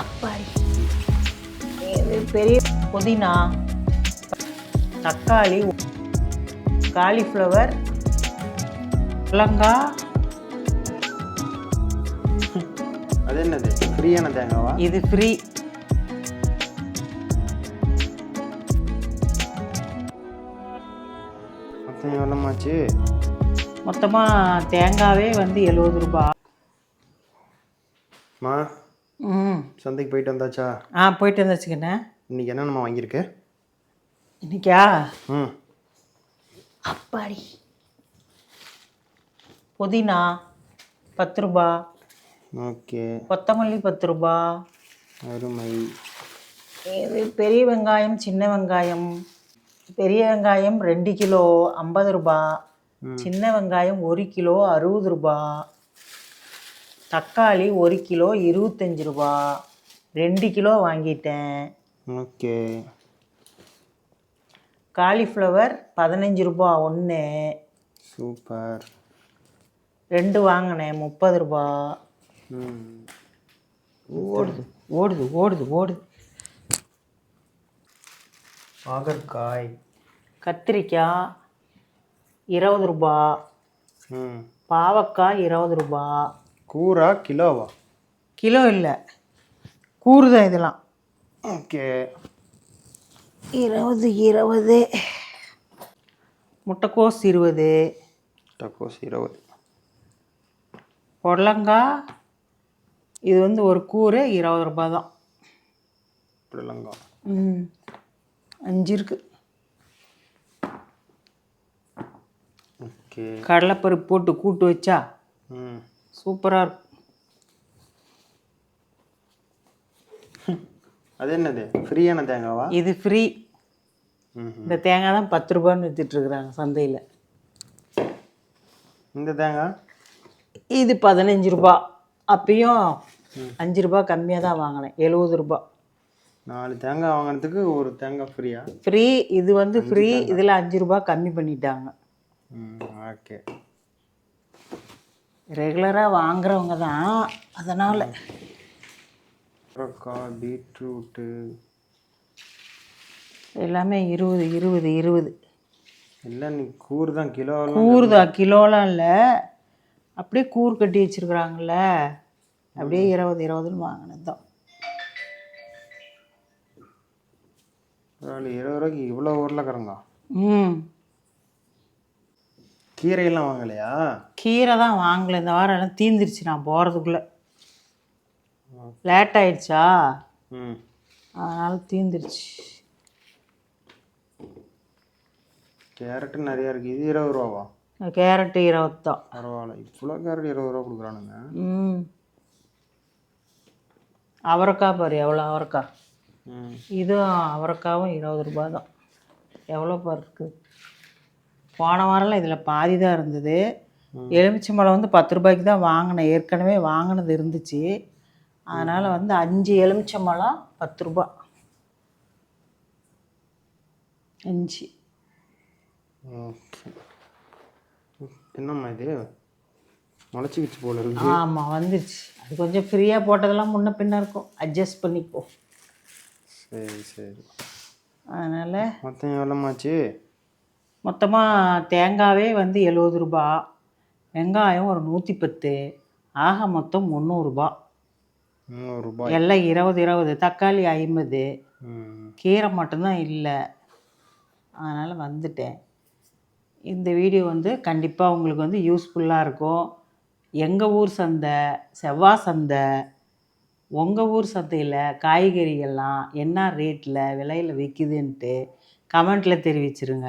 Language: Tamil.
அப்பாடி. இது பெரிய புதினா தக்காளி காலிஃப்ளவர் புலங்காய் அது என்னது? ஃப்ரீயான தேங்காவா? இது ஃப்ரீ. மொத்தம் எவ்வளோமாச்சு மொத்தமாக தேங்காவே வந்து எழுபது ரூபாய் மா ம் சந்தைக்கு போயிட்டு வந்தாச்சா? ஆ போயிட்டு வந்துச்சுக்கண்ணே இன்னைக்கு என்ன நம்ம வாங்கியிருக்கு? இன்னைக்கா? ம். அப்பாடி. புதினா பத்து ரூபா. ஓகே. கொத்தமல்லி பத்து ரூபா. அருமை. இது பெரிய வெங்காயம் சின்ன வெங்காயம். பெரிய வெங்காயம் ரெண்டு கிலோ ஐம்பது ரூபா. சின்ன வெங்காயம் ஒரு கிலோ அறுபது ரூபா. தக்காளி ஒரு கிலோ இருபத்தஞ்சி ரூபா. ரெண்டு கிலோ வாங்கிட்டேன். ஓகே. காலிஃப்ளவர் பதினஞ்சு ரூபா ஒன்று சூப்பர். ரெண்டு வாங்கினேன் முப்பது ரூபா. ம். ஓடுது ஓடுது ஓடுது ஓடுது. பாகற்காய். கத்திரிக்காய் இருபது ரூபா. ம். பாவக்காய் இருபது ரூபா. கூரா கிலோவா? கிலோ இல்லை. கூறு தான் இதெல்லாம். ஓகே. இருபது இருபது. முட்டைக்கோஸ் இருபது. டக்கோஸ் இருபது. புடலங்காய் இது வந்து ஒரு கூறு இருபது ரூபா தான். புடலங்கா. ம். அஞ்சு இருக்கு. ஓகே. கடலைப்பருப்பு போட்டு கூட்டு வச்சா ம் சூப்பராக இருக்கும் அது என்னது? ஃப்ரீயான தேங்காவா? இது ஃப்ரீ. இந்த தேங்காய் தான் பத்து ரூபான்னு விற்றுட்ருக்குறாங்க சந்தையில். இந்த தேங்காய்? இது பதினஞ்சு ரூபா. அப்பயும் அஞ்சு ரூபா கம்மியாக தான் வாங்கினேன். எழுபது ரூபா. நாலு தேங்காய் வாங்கினதுக்கு ஒரு தேங்காய் ஃப்ரீயா? ஃப்ரீ. இது வந்து ஃப்ரீ. இதில் அஞ்சு ரூபா கம்மி பண்ணிட்டாங்க. ஓகே. ரெகுலராக வாங்குறவங்க தான். அதனால். அவரைக்காய் பீட்ரூட்டு. எல்லாமே இருபது இருபது இருபது. எல்லாம் நீ கூறு தான் கிலோ கூறுதா கிலோலாம் இல்லை. அப்படியே கூறு கட்டி வச்சுருக்குறாங்கல்ல. அப்படியே இருபது இருபதுன்னு வாங்கினது தான். இருபது ரூபாய்க்கு இவ்வளோ உருளைக்கிழங்கா? ம். கீரையெல்லாம் வாங்கலையா? கீரை தான் வாங்கல. இந்த வாரம் எல்லாம் தீந்துருச்சு. நான் போகிறதுக்குள்ளே லேட் ஆயிடுச்சா? ம். அதனால் தீந்துருச்சு. கேரட்டு நிறையா இருக்குது இது இருபது ரூபாவா? கேரட்டு இருபது தான் பரவாயில்ல. இவ்வளோ கேரட் இருபது ரூபா கொடுக்குறானுங்க. ம். அவரைக்காய் பாரு எவ்வளோ அவரைக்காய் ம். இதுவும் அவரைக்காவும் இருபது ரூபா தான் எவ்வளோ பாரு இருக்குது போன வாரம்லாம் இதில் பாதி தான் இருந்தது. எலுமிச்சம்பழம் வந்து பத்து ரூபாய்க்கு தான் வாங்கினேன். ஏற்கனவே வாங்கினது இருந்துச்சு. அதனால் வந்து அஞ்சு எலுமிச்சம்பழம் பத்து ரூபா அஞ்சு. என்னம்மா இது? முளைச்சிக்கிச்சு போல இருக்கு. ஆமாம் வந்துருச்சு. அது கொஞ்சம் ஃப்ரீயாக போட்டதெல்லாம் முன்ன பின்ன இருக்கும். அட்ஜஸ்ட் பண்ணிப்போ சரி சரி. அதனால் மொத்தம் எவ்வளோமாச்சு மொத்தமாக தேங்காவே வந்து எழுபது ரூபா வெங்காயம் ஒரு நூற்றி பத்து ஆக மொத்தம் முந்நூறுரூபா எல்லாம் இருபது இருபது. தக்காளி ஐம்பது. கீரை மட்டும்தான் இல்லை. அதனால் வந்துட்டேன். இந்த வீடியோ வந்து கண்டிப்பாக உங்களுக்கு வந்து யூஸ்ஃபுல்லாக இருக்கும். எங்கள் ஊர் சந்தை செவ்வாய் சந்தை உங்கள் ஊர் சந்தையில் காய்கறிகள்லாம் என்ன ரேட்டில் விலையில் விற்கிதுன்ட்டு கமெண்ட்டில் தெரிவிச்சிருங்க.